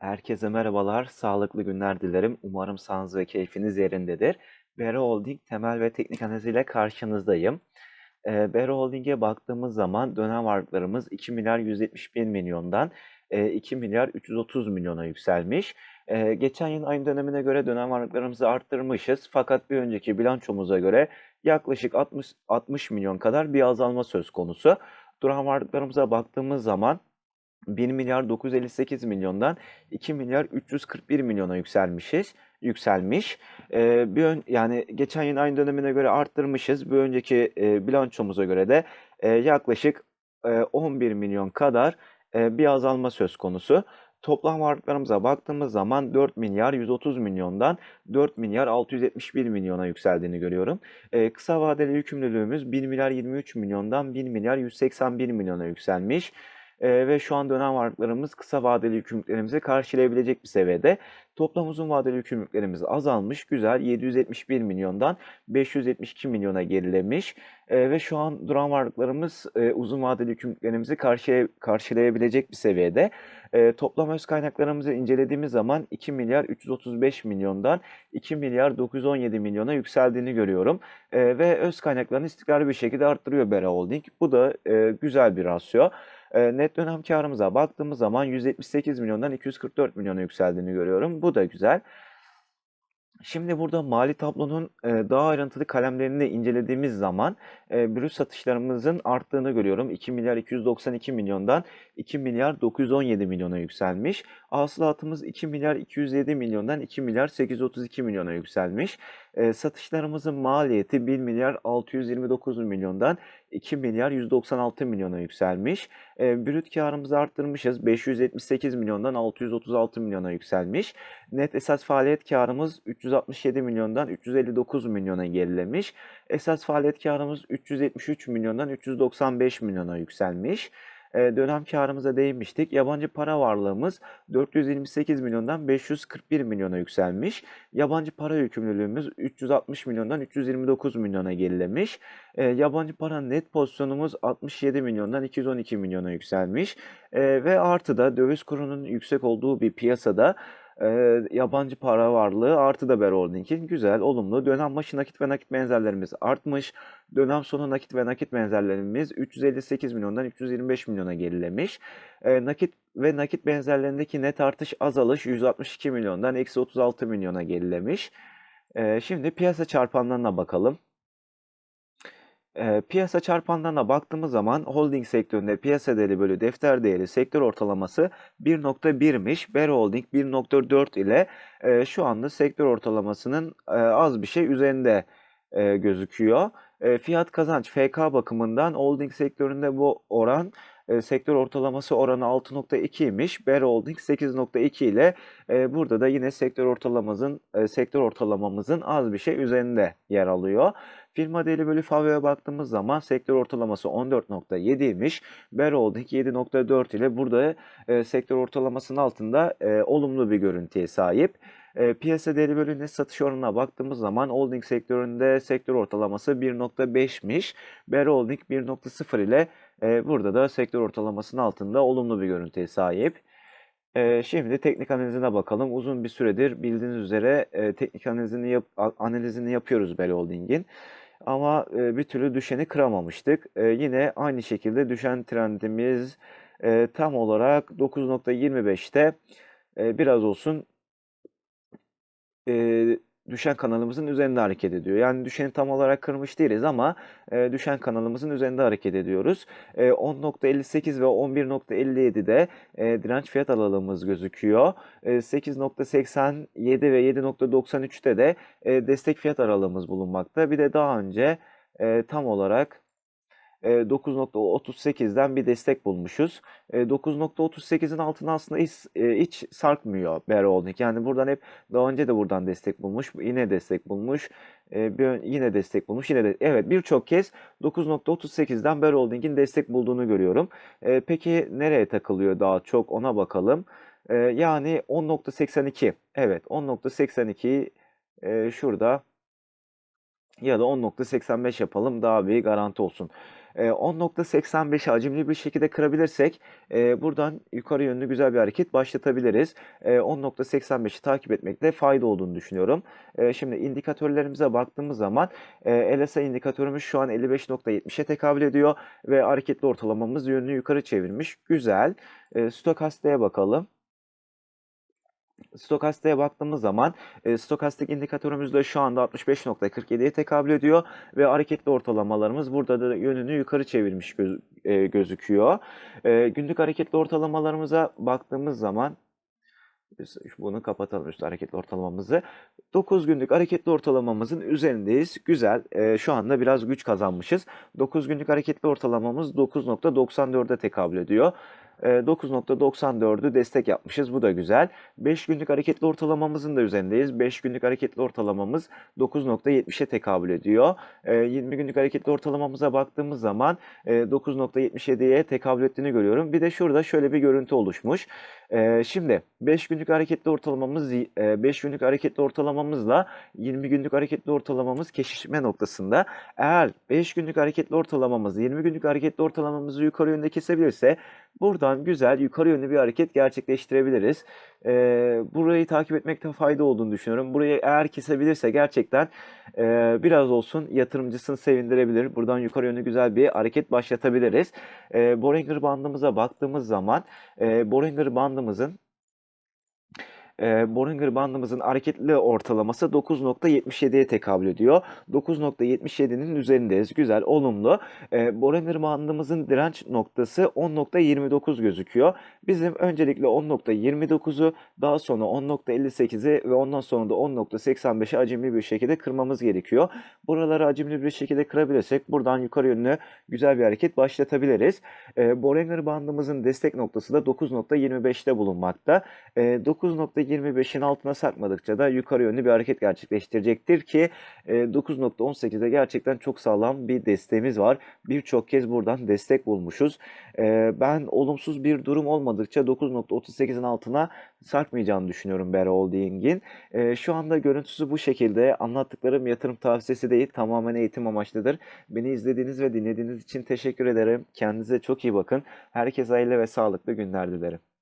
Herkese merhabalar, sağlıklı günler dilerim. Umarım sağlığınız ve keyfiniz yerindedir. Bera Holding temel ve teknik analiziyle karşınızdayım. Eee Bera Holding'e baktığımız zaman dönem varlıklarımız 2 milyar 171 milyondan eee, 2 milyar 330 milyona yükselmiş. Eee, geçen yıl aynı dönemine göre dönem varlıklarımızı arttırmışız. Fakat bir önceki bilançomuza göre yaklaşık 60, 60 milyon kadar bir azalma söz konusu. Duran varlıklarımıza baktığımız zaman 1 milyar 958 milyondan 2 milyar 341 milyona yükselmişiz. Yükselmiş. Eee, bir ön, yani geçen yıl aynı dönemine göre arttırmışız. Bir önceki eee, bilançomuza göre de eee, yaklaşık eee, 11 milyon kadar eee, bir azalma söz konusu. Toplam varlıklarımıza baktığımız zaman 4 milyar 130 milyondan 4 milyar 671 milyona yükseldiğini görüyorum. Eee, kısa vadeli yükümlülüğümüz 1 milyar 23 milyondan 1 milyar 181 milyona yükselmiş. Ve şu an dönem varlıklarımız kısa vadeli yükümlülüklerimizi karşılayabilecek bir seviyede. Toplam uzun vadeli yükümlülüklerimiz azalmış. Güzel 771 milyondan 572 milyona gerilemiş. Ve şu an duran varlıklarımız uzun vadeli yükümlülüklerimizi karşıya, karşılayabilecek bir seviyede. Toplam öz kaynaklarımızı incelediğimiz zaman 2 milyar 335 milyondan 2 milyar 917 milyona yükseldiğini görüyorum. Ve öz kaynaklarını istikrarlı bir şekilde arttırıyor Bera Holding. Bu da güzel bir rasyo. Eee, net dönem karımıza baktığımız zaman 178 milyondan 244 milyona yükseldiğini görüyorum. Bu da güzel. Şimdi burada mali tablonun eee, daha ayrıntılı kalemlerini incelediğimiz zaman eee, brüt satışlarımızın arttığını görüyorum. 2 milyar 292 milyondan 2 milyar 917 milyona yükselmiş. Hasılatımız 2 milyar 207 milyondan 2 milyar 832 milyona yükselmiş. Eee, satışlarımızın maliyeti 1 milyar 629 milyondan 2 milyar 196 milyona yükselmiş. Eee, brüt karımızı arttırmışız. 578 milyondan 636 milyona yükselmiş. Net esas faaliyet karımız 367 milyondan 359 milyona gerilemiş. Esas faaliyet karımız 373 milyondan 395 milyona yükselmiş. Dönem karımıza değinmiştik. Yabancı para varlığımız 428 milyondan 541 milyona yükselmiş. Yabancı para yükümlülüğümüz 360 milyondan 329 milyona gerilemiş. Yabancı para net pozisyonumuz 67 milyondan 212 milyona yükselmiş. Ve artıda döviz kurunun yüksek olduğu bir piyasada eee, yabancı para varlığı artıda Bera Holding'in güzel, olumlu. Dönem başı nakit ve nakit benzerlerimiz artmış. Dönem sonu nakit ve nakit benzerlerimiz 358 milyondan 325 milyona gerilemiş. Eee, nakit ve nakit benzerlerindeki net artış azalış 162 milyondan eksi 36 milyona gerilemiş. Eee, şimdi piyasa çarpanlarına bakalım. Eee, piyasa çarpanlarına baktığımız zaman holding sektöründe piyasa değeri bölü defter değeri sektör ortalaması 1.1'miş. Bera Holding 1.4 ile eee, şu anda sektör ortalamasının eee, az bir şey üzerinde eee, gözüküyor. Eee, fiyat kazanç FK bakımından holding sektöründe bu oran eee, sektör ortalaması oranı 6.2'ymiş. Bera Holding 8.2 ile eee, burada da yine sektör ortalamamızın eee, sektör ortalamamızın az bir şey üzerinde yer alıyor. Firma değeri bölü FAVÖ'ye baktığımız zaman sektör ortalaması 14.7'ymiş. Bera Holding 7.4 ile burada eee, sektör ortalamasının altında eee, olumlu bir görüntüye sahip. Eee, piyasa değeri bölü net satış oranına baktığımız zaman holding sektöründe sektör ortalaması 1.5'miş. Bera Holding 1.0 ile burada da sektör ortalamasının altında olumlu bir görüntüye sahip. Şimdi teknik analizine bakalım. Uzun bir süredir bildiğiniz üzere teknik analizini, yap, analizini yapıyoruz Bell Holding'in. Ama bir türlü düşeni kıramamıştık. Yine aynı şekilde düşen trendimiz tam olarak 9.25'te eee, biraz olsun düşen kanalımızın üzerinde hareket ediyor. Yani düşeni tam olarak kırmış değiliz ama eee, düşen kanalımızın üzerinde hareket ediyoruz. Eee, 10.58 ve 11.57'de eee, direnç fiyat aralığımız gözüküyor. Eee, 8.87 ve 7.93'te de eee, destek fiyat aralığımız bulunmakta. Bir de daha önce eee, tam olarak 9.38'den bir destek bulmuşuz. Eee, 9.38'in altına aslında hiç, eee, hiç sarkmıyor Holding. Yani buradan hep daha önce de buradan destek bulmuş, yine destek bulmuş, eee, bir, yine destek bulmuş, yine de evet birçok kez 9.38'den Bera Holding'in destek bulduğunu görüyorum. Eee, peki nereye takılıyor daha çok ona bakalım. Yani 10.82 evet 10.82 eee, şurada ya da 10.85 yapalım daha bir garanti olsun. Eee, 10.85'i hacimli bir şekilde kırabilirsek buradan yukarı yönlü güzel bir hareket başlatabiliriz. Eee, 10.85'i takip etmekte fayda olduğunu düşünüyorum. Şimdi indikatörlerimize baktığımız zaman LSI indikatörümüz şu an 55.70'e tekabül ediyor ve hareketli ortalamamız yönünü yukarı çevirmiş. Güzel. Eee, Stokastik'e bakalım. Stokastik'e baktığımız zaman e, stokastik indikatörümüz de şu anda 65.47'ye tekabül ediyor ve hareketli ortalamalarımız burada da yönünü yukarı çevirmiş göz- e, gözüküyor. E, günlük hareketli ortalamalarımıza baktığımız zaman biz bunu kapatalım üst hareketli ortalamamızı. 9 günlük hareketli ortalamamızın üzerindeyiz. Güzel. E, şu anda biraz güç kazanmışız. 9 günlük hareketli ortalamamız 9.94'e tekabül ediyor. E, 9.94'ü destek yapmışız. Bu da güzel. 5 günlük hareketli ortalamamızın da üzerindeyiz. 5 günlük hareketli ortalamamız 9.70'e tekabül ediyor. E, 20 günlük hareketli ortalamamıza baktığımız zaman e, 9.77'ye tekabül ettiğini görüyorum. Bir de şurada şöyle bir görüntü oluşmuş. Şimdi 5 günlük hareketli ortalamamız e, 5 günlük hareketli ortalamamızla 20 günlük hareketli ortalamamız kesişme noktasında. Eğer 5 günlük hareketli ortalamamız 20 günlük hareketli ortalamamızı yukarı yönde kesebilirse buradan güzel yukarı yönlü bir hareket gerçekleştirebiliriz. E, burayı takip etmekte fayda olduğunu düşünüyorum. Burayı eğer kesebilirse gerçekten e, biraz olsun yatırımcısını sevindirebilir. Buradan yukarı yönlü güzel bir hareket başlatabiliriz. E, Bollinger bandımıza baktığımız zaman e, Bollinger bandımızın e, Bollinger bandımızın hareketli ortalaması 9.77'ye tekabül ediyor. 9.77'nin üzerindeyiz. Güzel, olumlu. E, Bollinger bandımızın direnç noktası 10.29 gözüküyor. Bizim öncelikle 10.29'u daha sonra 10.58'i ve ondan sonra da 10.85'i acemli bir şekilde kırmamız gerekiyor. Buraları acemli bir şekilde kırabilirsek buradan yukarı yönlü güzel bir hareket başlatabiliriz. E, Bollinger bandımızın destek noktası da 9.25'te bulunmakta. E, 9.25'in altına sarkmadıkça da yukarı yönlü bir hareket gerçekleştirecektir ki e, 9.18'de gerçekten çok sağlam bir desteğimiz var. Birçok kez buradan destek bulmuşuz. E, ben olumsuz bir durum olmadıkça 9.38'in altına sarkmayacağını düşünüyorum Bera Holding'in. E, şu anda görüntüsü bu şekilde. Anlattıklarım yatırım tavsiyesi değil, tamamen eğitim amaçlıdır. Beni izlediğiniz ve dinlediğiniz için teşekkür ederim. Kendinize çok iyi bakın. Herkese hayırlı ve sağlıklı günler dilerim.